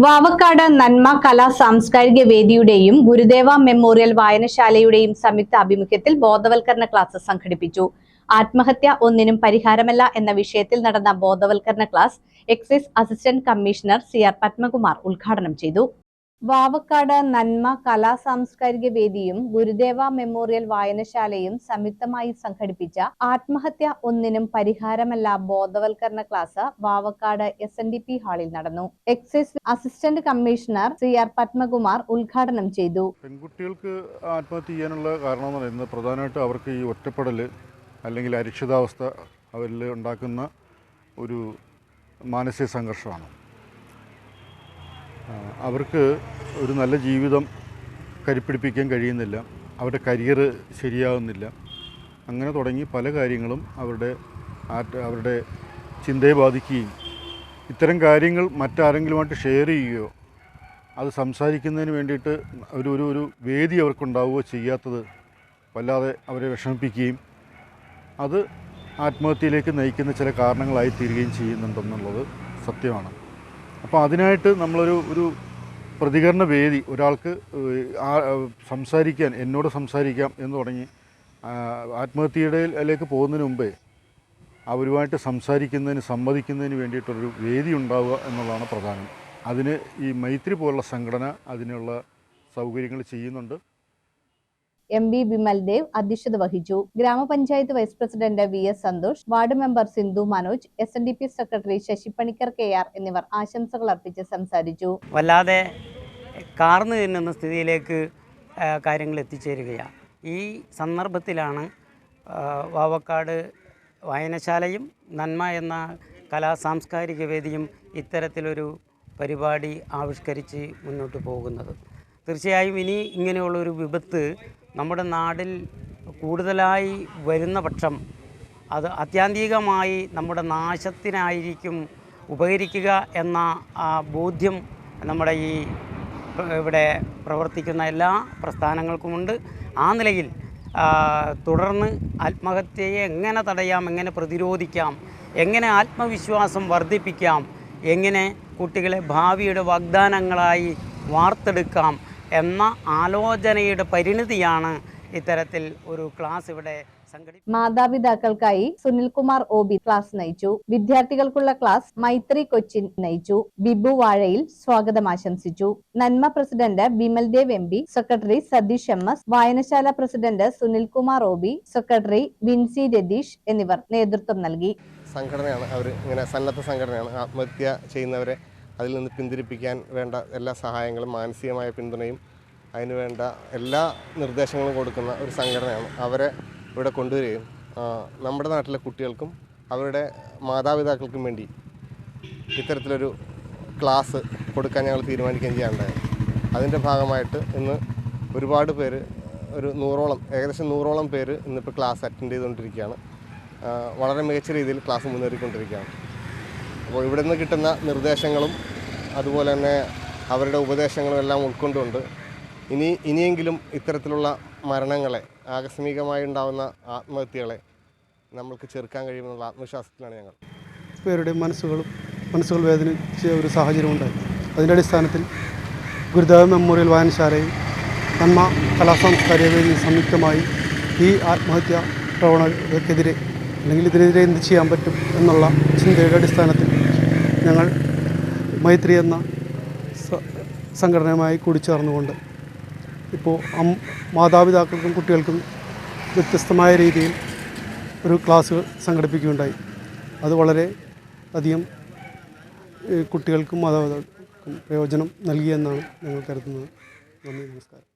വാവക്കാട് നന്മ കലാ സാംസ്കാരിക വേദിയുടെയും ഗുരുദേവ മെമ്മോറിയൽ വായനശാലയുടെയും സംയുക്ത ആഭിമുഖ്യത്തിൽ ബോധവൽക്കരണ ക്ലാസ് സംഘടിപ്പിച്ചു. ആത്മഹത്യ ഒന്നിനും പരിഹാരമല്ല എന്ന വിഷയത്തിൽ നടന്ന ബോധവൽക്കരണ class excise assistant commissioner C R Padmakumar ഉദ്ഘാടനം ചെയ്തു. വാവക്കാട് നന്മ കലാ സാംസ്കാരിക വേദിയും ഗുരുദേവ മെമ്മോറിയൽ വായനശാലയും സംയുക്തമായി സംഘടിപ്പിച്ച ആത്മഹത്യ ഒന്നിനും പരിഹാരമല്ല ബോധവൽക്കരണ class Vavakkad S N D P ഹാളിൽ നടന്നു. Excise assistant commissioner C R Padmakumar ഉദ്ഘാടനം ചെയ്തു. പെൺകുട്ടികൾക്ക് ആത്മഹത്യ ചെയ്യാനുള്ള കാരണം പറയുന്നത് പ്രധാനമായിട്ടും അവർക്ക് ഈ ഒറ്റപ്പെടൽ അല്ലെങ്കിൽ അരക്ഷിതാവസ്ഥ അവരിൽ ഉണ്ടാക്കുന്ന ഒരു മാനസിക സംഘർഷമാണ്. അവർക്ക് ഒരു നല്ല ജീവിതം കരിപ്പിടിപ്പിക്കാൻ കഴിയുന്നില്ല. അവരുടെ കരിയർ ശരിയാകുന്നില്ല അങ്ങനെ തുടങ്ങി പല കാര്യങ്ങളും അവരുടെ അവരുടെ ചിന്തയെ ബാധിക്കുകയും ഇത്തരം കാര്യങ്ങൾ മറ്റാരെങ്കിലുമായിട്ട് ഷെയർ ചെയ്യുകയോ അത് സംസാരിക്കുന്നതിന് വേണ്ടിയിട്ട് ഒരു ഒരു ഒരു വേദി അവർക്കുണ്ടാവുകയോ ചെയ്യാത്തത് വല്ലാതെ അവരെ വിഷമിപ്പിക്കുകയും അത് ആത്മഹത്യയിലേക്ക് നയിക്കുന്ന ചില കാരണങ്ങളായി തീരുകയും ചെയ്യുന്നുണ്ടെന്നുള്ളത് സത്യമാണ്. അപ്പോൾ അതിനായിട്ട് നമ്മളൊരു ഒരു പ്രതികരണ വേദി ഒരാൾക്ക് സംസാരിക്കാൻ എന്നോട് സംസാരിക്കാം എന്ന് തുടങ്ങി ആത്മഹത്യയിലേക്ക് പോകുന്നതിന് മുമ്പേ അവരുമായിട്ട് സംസാരിക്കുന്നതിന് സമ്മതിക്കുന്നതിന് വേണ്ടിയിട്ടൊരു വേദി ഉണ്ടാവുക എന്നുള്ളതാണ് പ്രധാനം. അതിന് ഈ മൈത്രി പോലുള്ള സംഘടന അതിനുള്ള സൗകര്യങ്ങൾ ചെയ്യുന്നുണ്ട്. എം ബി ബിമൽ ദേവ് അധ്യക്ഷത വഹിച്ചു. ഗ്രാമപഞ്ചായത്ത് vice president V S Santhosh ward member Sindhu Manoj S N D P secretary Sasipanicker K R എന്നിവർ ആശംസകൾ അർപ്പിച്ച് സംസാരിച്ചു. വല്ലാതെ കാർന്നു തിന്നുന്ന സ്ഥിതിയിലേക്ക് കാര്യങ്ങൾ എത്തിച്ചേരുകയാണ്. ഈ സന്ദർഭത്തിലാണ് വാവക്കാട് വായനശാലയും നന്മ എന്ന കലാ സാംസ്കാരിക വേദിയും ഇത്തരത്തിലൊരു പരിപാടി ആവിഷ്കരിച്ച് മുന്നോട്ട് പോകുന്നത്. തീർച്ചയായും ഇനി ഇങ്ങനെയുള്ളൊരു വിപത്ത് നമ്മുടെ നാടിൽ കൂടുതലായി വരുന്ന പക്ഷം അത് അത്യാന്തികമായി നമ്മുടെ നാശത്തിനായിരിക്കും ഉപകരിക്കുക എന്ന ആ ബോധ്യം നമ്മുടെ ഈ ഇവിടെ പ്രവർത്തിക്കുന്ന എല്ലാ പ്രസ്ഥാനങ്ങൾക്കുമുണ്ട്. ആ നിലയിൽ തുടർന്ന് ആത്മഹത്യയെ എങ്ങനെ തടയാം എങ്ങനെ പ്രതിരോധിക്കാം എങ്ങനെ ആത്മവിശ്വാസം വർദ്ധിപ്പിക്കാം എങ്ങനെ കുട്ടികളെ ഭാവിയുടെ വാഗ്ദാനങ്ങളായി വാർത്തെടുക്കാം എന്ന ആലോചനയുടെ പരിണിതിയാണ് ഇത്തരത്തിൽ ഒരു ക്ലാസ് ഇവിടെ മാതാപിതാക്കൾക്കായി സുനിൽകുമാർ ഒ ബി ക്ലാസ് നയിച്ചു. വിദ്യാർത്ഥികൾക്കുള്ള ക്ലാസ് മൈത്രി കൊച്ചിൻ നയിച്ചു. ബിബു വാഴയിൽ സ്വാഗതം ആശംസിച്ചു. Nanma president Bimal Dev M P secretary Satheesh M S വായനശാല president Sunilkumar O B secretary Vincy Ratheesh എന്നിവർ നേതൃത്വം നൽകി. സംഘടനയാണ് അവർ ഇങ്ങനെ സന്നദ്ധ സംഘടനയാണ്. ആത്മഹത്യ ചെയ്യുന്നവരെ അതിൽ നിന്ന് പിന്തിരിപ്പിക്കാൻ വേണ്ട എല്ലാ സഹായങ്ങളും മാനസികമായ പിന്തുണയും അതിനുവേണ്ട എല്ലാ നിർദ്ദേശങ്ങളും കൊടുക്കുന്ന ഒരു സംഘടനയാണ് അവരെ ഇവിടെ കൊണ്ടുവരികയും നമ്മുടെ നാട്ടിലെ കുട്ടികൾക്കും അവരുടെ മാതാപിതാക്കൾക്കും വേണ്ടി ഇത്തരത്തിലൊരു ക്ലാസ് കൊടുക്കാൻ ഞങ്ങൾ തീരുമാനിക്കുകയും ചെയ്യാനുണ്ടായത് അതിന്റെ ഭാഗമായിട്ട് ഇന്ന് ഒരുപാട് പേര് ഒരു നൂറോളം ഏകദേശം നൂറോളം പേര് ഇന്നിപ്പോൾ ക്ലാസ് അറ്റൻഡ് ചെയ്തുകൊണ്ടിരിക്കുകയാണ്. വളരെ മികച്ച രീതിയിൽ ക്ലാസ് മുന്നേറിക്കൊണ്ടിരിക്കുകയാണ്. അപ്പോൾ ഇവിടെ നിന്ന് കിട്ടുന്ന നിർദ്ദേശങ്ങളും അതുപോലെ തന്നെ അവരുടെ ഉപദേശങ്ങളും എല്ലാം ഉൾക്കൊണ്ടുകൊണ്ട് ഇനി ഇനിയെങ്കിലും ഇത്തരത്തിലുള്ള മരണങ്ങളെ ആകസ്മികമായി ഉണ്ടാകുന്ന ആത്മഹത്യകളെ നമ്മൾക്ക് ചെറുക്കാൻ കഴിയുമെന്നുള്ള ആത്മവിശ്വാസത്തിലാണ് ഞങ്ങൾ. പേരുടെ മനസ്സുകളും മനസ്സുകൾ വേദനിച്ച ഒരു സാഹചര്യമുണ്ടായി അതിന്റെ അടിസ്ഥാനത്തിൽ ഗുരുദേവ മെമ്മോറിയൽ വായനശാലയും നന്മ കലാസാംസ്കാരിക സംയുക്തമായി ഈ ആത്മഹത്യ പ്രവണതക്കെതിരെ അല്ലെങ്കിൽ ഇതിനെതിരെ എന്ത് ചെയ്യാൻ പറ്റും എന്നുള്ള ചിന്തയുടെ അടിസ്ഥാനത്തിൽ ഞങ്ങൾ മൈത്രി എന്ന സംഘടനയുമായി കൂടിച്ചേർന്നുകൊണ്ട് ഇപ്പോൾ മാതാപിതാക്കൾക്കും കുട്ടികൾക്കും വ്യത്യസ്തമായ രീതിയിൽ ഒരു ക്ലാസ് സംഘടിപ്പിക്കുകയുണ്ടായി. അത് വളരെ അധികം കുട്ടികൾക്കും മാതാപിതാക്കൾക്കും പ്രയോജനം നൽകിയെന്നാണ് ഞങ്ങൾ കരുതുന്നത്. നന്ദി നമസ്കാരം.